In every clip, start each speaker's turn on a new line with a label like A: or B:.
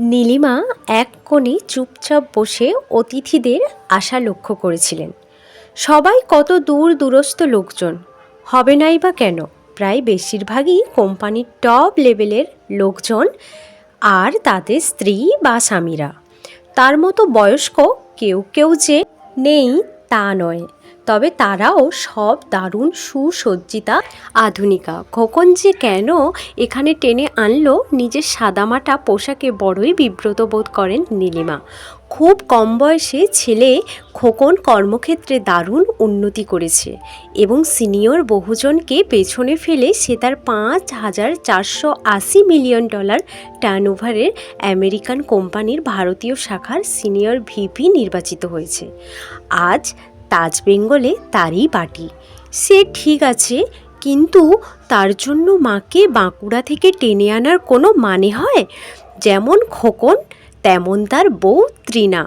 A: নীলিমা এক কোণে চুপচাপ বসে অতিথিদের আশা লক্ষ্য করেছিলেন। সবাই কত দূর দূরস্থ লোকজন, হবে নাই বা কেন? প্রায় বেশিরভাগই কোম্পানির টপ লেভেলের লোকজন আর তাদের স্ত্রী বা স্বামীরা। তার মতো বয়স্ক কেউ কেউ যে নেই তা নয়। তবে তারাও সব দারুণ সুসজ্জিতা আধুনিকা। খোকন যে কেন এখানে টেনে আনলো, নিজের সাদামাটা পোশাকে বড়ই বিব্রত বোধ করেন নীলিমা। খুব কম বয়সে ছেলে খোকন কর্মক্ষেত্রে দারুণ উন্নতি করেছে এবং সিনিয়র বহুজনকে পেছনে ফেলে সে তার পাঁচ হাজার চারশো আশি মিলিয়ন ডলার টার্নওভারের আমেরিকান কোম্পানির ভারতীয় শাখার সিনিয়র ভিপি নির্বাচিত হয়েছে। আজ তাজ বেঙ্গলে তারই পার্টি সে ঠিক আছে, কিন্তু তার জন্য মাকে বাঁকুড়া থেকে টেনে আনার কোনো মানে হয়? যেমন খোকন, তেমন তার বউ ত্রিনা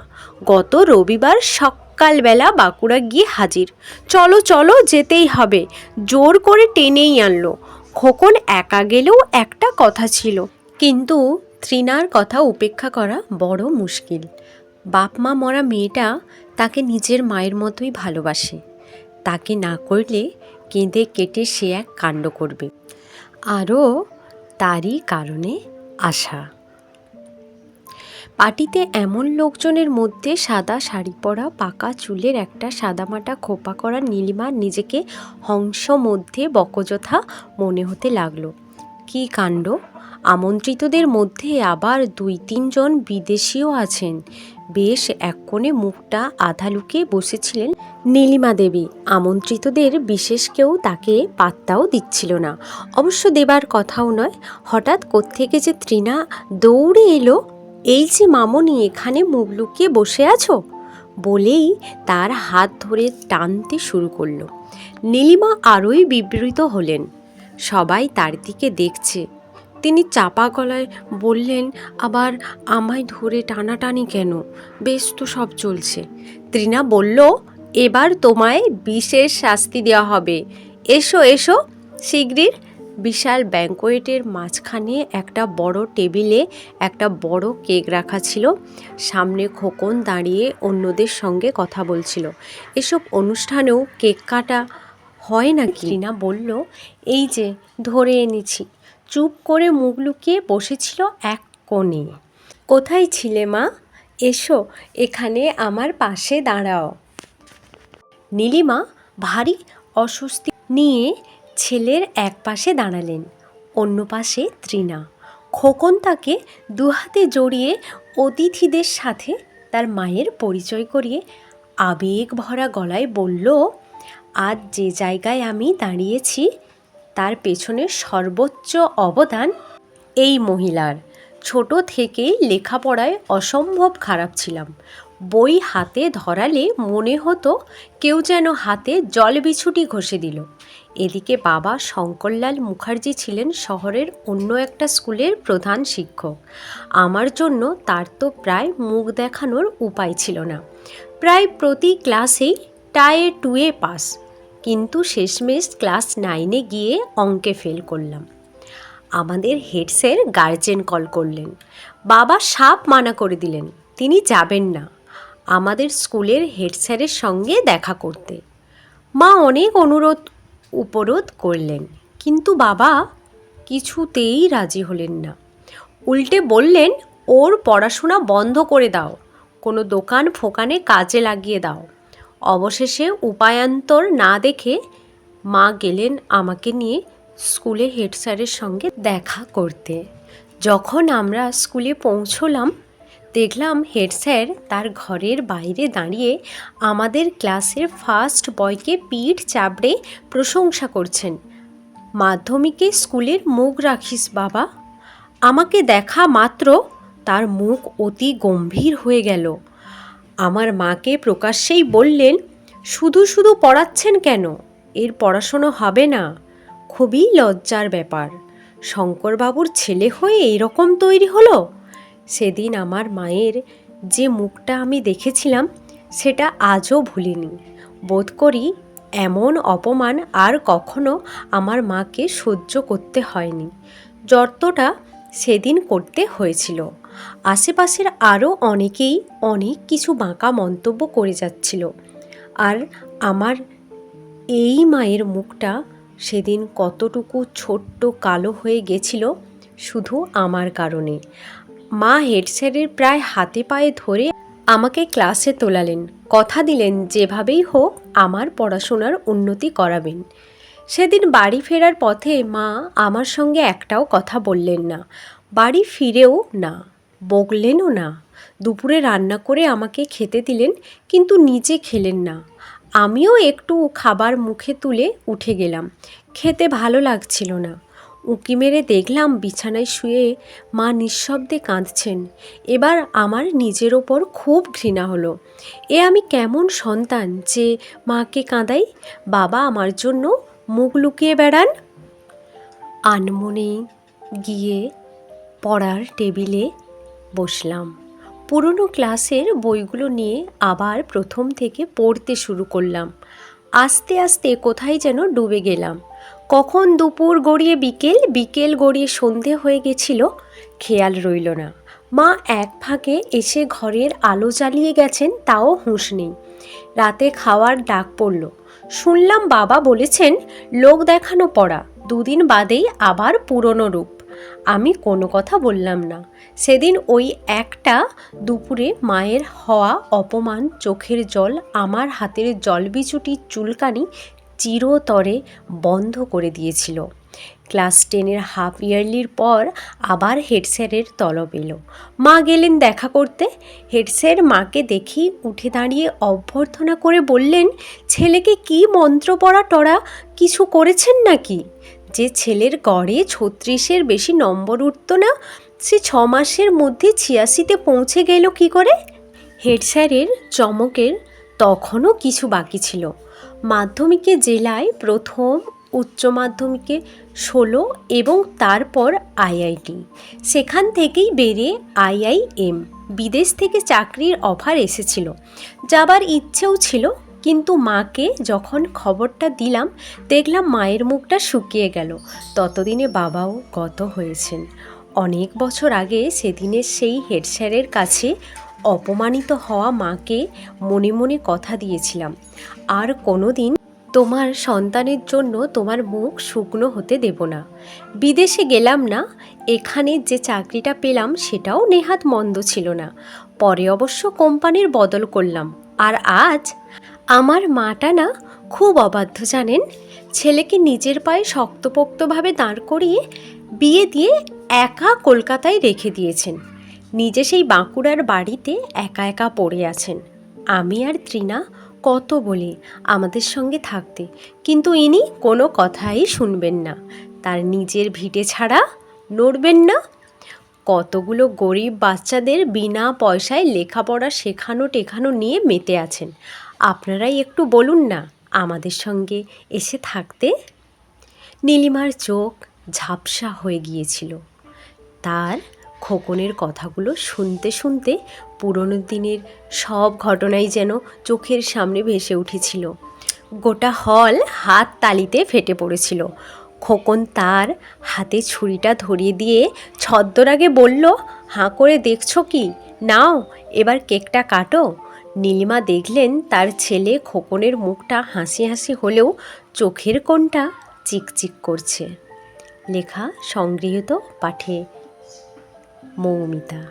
A: গত রবিবার সকালবেলা বাঁকুড়া গিয়ে হাজির। চলো চলো, যেতেই হবে। জোর করে টেনেই আনলো। খোকন একা গেলেও একটা কথা ছিল। কিন্তু ত্রিনার কথা উপেক্ষা করা বড় মুশকিল। বাপ মা মরা মেয়েটা তাকে নিজের মায়ের মতোই ভালোবাসে। তাকে না করলে কেঁদে কেটে সে এক কাণ্ড করবে। আরও তারই কারণে আশা। পার্টিতে এমন লোকজনের মধ্যে সাদা শাড়ি পরা, পাকা চুলের একটা সাদামাটা খোপা করা নীলিমা নিজেকে হংস মধ্যে বকযথা মনে হতে লাগল। কী কাণ্ড? আমন্ত্রিতদের মধ্যে আবার দুই তিনজন বিদেশিও আছেন। বেশ এক কোণে মুখটা আধা লুকিয়ে বসেছিলেন নীলিমা দেবী। আমন্ত্রিতদের বিশেষ কেউ তাকে পাত্তাও দিচ্ছিল না। অবশ্য দেবার কথাও নয়। হঠাৎ কোত্থেকে যে তৃণা দৌড়ে এলো, এই যে মামনি, এখানে মুখ লুকিয়ে বসে আছো? বলেই তার হাত ধরে টানতে শুরু করল। নীলিমা আরোই বিবৃত হলেন। সবাই তার দিকে দেখছে। তিনি চাপা গলায় বললেন, আবার আমায় ধরে টানাটানি কেন? বেশ তো সব চলছে। ত্রিনা বলল, এবার তোমায় বিশেষ শাস্তি দেওয়া হবে। এসো এসো। শিগগির বিশাল ব্যাঙ্কোয়েটের মাঝখানে একটা বড় টেবিলে একটা বড় কেক রাখা ছিল। সামনে খোকন দাঁড়িয়ে অন্যদের সঙ্গে কথা বলছিল। এসব অনুষ্ঠানেও কেক কাটা হয় না রিনা বলল, এই যে, ধরে এনেছি। চুপ করে মুখ লুকিয়ে বসেছিল এক কোণে। কোথায় ছিলে মা? এসো, এখানে আমার পাশে দাঁড়াও। নীলিমা ভারী অস্বস্তি নিয়ে ছেলের এক পাশে দাঁড়ালেন, অন্য পাশে তৃণা। খোকন তাকে দুহাতে জড়িয়ে অতিথিদের সাথে তার মায়ের পরিচয় করিয়ে আবেগ ভরা গলায় বলল, আজ যে জায়গায় আমি দাঁড়িয়েছি তার পেছনে সর্বোচ্চ অবদান এই মহিলার। ছোট থেকেই লেখাপড়ায় অসম্ভব খারাপ ছিলাম। বই হাতে ধরালে মনে হতো কেউ যেন হাতে জল বিছুটি ঘষে দিল। এদিকে বাবা শঙ্করলাল মুখার্জি ছিলেন শহরের অন্য একটা স্কুলের প্রধান শিক্ষক। আমার জন্য তার তো প্রায় মুখ দেখানোর উপায় ছিল না। প্রায় প্রতি ক্লাসেই টায়ে টুয়ে পাস। কিন্তু শেষমেশ ক্লাস নাইনে গিয়ে অঙ্কে ফেল করলাম। আমাদের হেড স্যার গার্জেন কল করলেন। বাবা সাপ মানা করে দিলেন, তিনি যাবেন না। আমাদের স্কুলের হেড স্যারের সঙ্গে দেখা করতে। মা অনেক অনুরোধ, উপরোধ করলেন, কিন্তু বাবা কিছুতেই রাজি হলেন না। উল্টে বললেন, ওর পড়াশোনা বন্ধ করে দাও, কোনো দোকান ফোকানে কাজে লাগিয়ে দাও। অবশেষে উপায়ান্তর না দেখে মা গেলেন আমাকে নিয়ে স্কুলে হেড স্যারের সঙ্গে দেখা করতে। যখন আমরা স্কুলে পৌঁছলাম, দেখলাম হেড স্যার তার ঘরের বাইরে দাঁড়িয়ে আমাদের ক্লাসের ফার্স্ট বয়কে পিঠ চাপড়ে প্রশংসা করছেন। মাধ্যমিকে স্কুলের মুখ রাখিস বাবা। আমাকে দেখা মাত্র তার মুখ অতি গম্ভীর হয়ে গেল। আমার মাকে প্রকাশ্যেই বললেন, শুধু শুধু পড়াচ্ছেন কেন? এর পড়াশুনো হবে না। খুবই লজ্জার ব্যাপার। শঙ্করবাবুর ছেলে হয়ে এইরকম তৈরি হলো? সেদিন আমার মায়ের যে মুখটা আমি দেখেছিলাম, সেটা আজও ভুলিনি। বোধ করি এমন অপমান আর কখনো আমার মাকে সহ্য করতে হয়নি। যতটা সেদিন করতে হয়েছিল। আশেপাশের আরও অনেকেই অনেক কিছু বাঁকা মন্তব্য করে যাচ্ছিল। আর আমার এই মায়ের মুখটা সেদিন কতটুকু ছোট্ট কালো হয়ে গেছিল শুধু আমার কারণে। মা হেড স্যারের প্রায় হাতে পায়ে ধরে আমাকে ক্লাসে তোলালেন, কথা দিলেন যেভাবেই হোক আমার পড়াশোনার উন্নতি করাবেন। সেদিন বাড়ি ফেরার পথে মা আমার সঙ্গে একটাও কথা বললেন না, বাড়ি ফিরেও না। বকলেনও না। দুপুরে রান্না করে আমাকে খেতে দিলেন, কিন্তু নিজে খেলেন না। আমিও একটু খাবার মুখে তুলে উঠে গেলাম। খেতে ভালো লাগছিল না। উঁকি মেরে দেখলাম বিছানায় শুয়ে মা নিঃশব্দে কাঁদছেন। এবার আমার নিজের ওপর খুব ঘৃণা হলো। এ আমি কেমন সন্তান যে মাকে কাঁদাই? বাবা আমার জন্য মুখ লুকিয়ে বেড়ান। আনমনে গিয়ে পড়ার টেবিলে বসলাম। পুরনো ক্লাসের বইগুলো নিয়ে আবার প্রথম থেকে পড়তে শুরু করলাম। আস্তে আস্তে কোথায় যেন ডুবে গেলাম। কখন দুপুর গড়িয়ে বিকেল বিকেল গড়িয়ে সন্ধে হয়ে গেছিল, খেয়াল রইল না। মা এক ফাঁকে এসে ঘরের আলো জ্বালিয়ে গেছেন, তাও হুঁশ নেই। রাতে খাওয়ার ডাক পড়ল। শুনলাম বাবা বলেছেন, লোক দেখানো পড়া। দুদিন বাদেই আবার পুরনো রূপ। আমি কোনো কথা বললাম না। সেদিন ওই একটা দুপুরে মায়ের হওয়া অপমান, চোখের জল, আমার হাতের জলবিচুটি চুলকানি চিরতরে বন্ধ করে দিয়েছিল। ক্লাস টেনের হাফ ইয়ারলির পর আবার হেডস্যারের তলব এলো। মা গেলেন দেখা করতে। হেডস্যার মাকে দেখি উঠে দাঁড়িয়ে অভ্যর্থনা করে বললেন, ছেলেকে কি মন্ত্র পড়া টড়া? কিছু করেছেন নাকি? যে ছেলের গড়ে ছত্রিশের বেশি নম্বর উঠত না, সে ছ মাসের মধ্যে ছিয়াশিতে পৌঁছে গেল কি করে? হেড স্যারের চমকের তখনও কিছু বাকি ছিল। মাধ্যমিকে জেলায় প্রথম, উচ্চ মাধ্যমিকে ষোলো এবং তারপর আইআইটি। সেখান থেকেই বেড়ে আইআইএম। বিদেশ থেকে চাকরির অফার এসেছিল। যাবার ইচ্ছেও ছিল। কিন্তু মাকে যখন খবরটা দিলাম, দেখলাম মায়ের মুখটা শুকিয়ে গেল। ততদিনে বাবাও গত হয়েছেন। অনেক বছর আগে সেদিনের সেই হেড স্যারের কাছে অপমানিত হওয়া মাকে মনে মনে কথা দিয়েছিলাম। আর কোনো দিন তোমার সন্তানের জন্য তোমার মুখ শুকনো হতে দেব না। বিদেশে গেলাম না, এখানে যে চাকরিটা পেলাম সেটাও নেহাত মন্দ ছিল না। পরে অবশ্য কোম্পানির বদল করলাম। আর আজ আমার মাটা না খুব অবাধ্য, জানেন? ছেলেকে নিজের পায়ে শক্তপোক্তভাবে দাঁড় করিয়ে বিয়ে দিয়ে একা কলকাতায় রেখে দিয়েছেন। নিজে সেই বাঁকুড়ার বাড়িতে একা একা পড়ে আছেন। আমি আর ত্রিনা কত বলি আমাদের সঙ্গে থাকতে, কিন্তু ইনি কোনো কথাই শুনবেন না। তার নিজের ভিটে ছাড়া নড়বেন না। কতগুলো গরিব বাচ্চাদের বিনা পয়সায় লেখাপড়া শেখানো, টেখানো নিয়ে মেতে আছেন। আপনারাই একটু বলুন না, আমাদের সঙ্গে এসে থাকতে? নীলিমার চোখ ঝাপসা হয়ে গিয়েছিল। তার খোকনের কথাগুলো শুনতে শুনতে পুরনো দিনের সব ঘটনাই যেন চোখের সামনে ভেসে উঠেছিল। গোটা হল হাত তালিতে ফেটে পড়েছিল। খোকন তার হাতে ছুরিটা ধরিয়ে দিয়ে ছদ্মরাগে বলল, হাঁ করে দেখছ কি? নাও, এবার কেকটা কাটো। নীলিমা দেখলেন তার ছেলে খোকনের মুখটা হাসি হাসি হলেও চোখের কোণটা চিকচিক করছে। লেখা সংগৃহীত পাঠে মৌমিতা।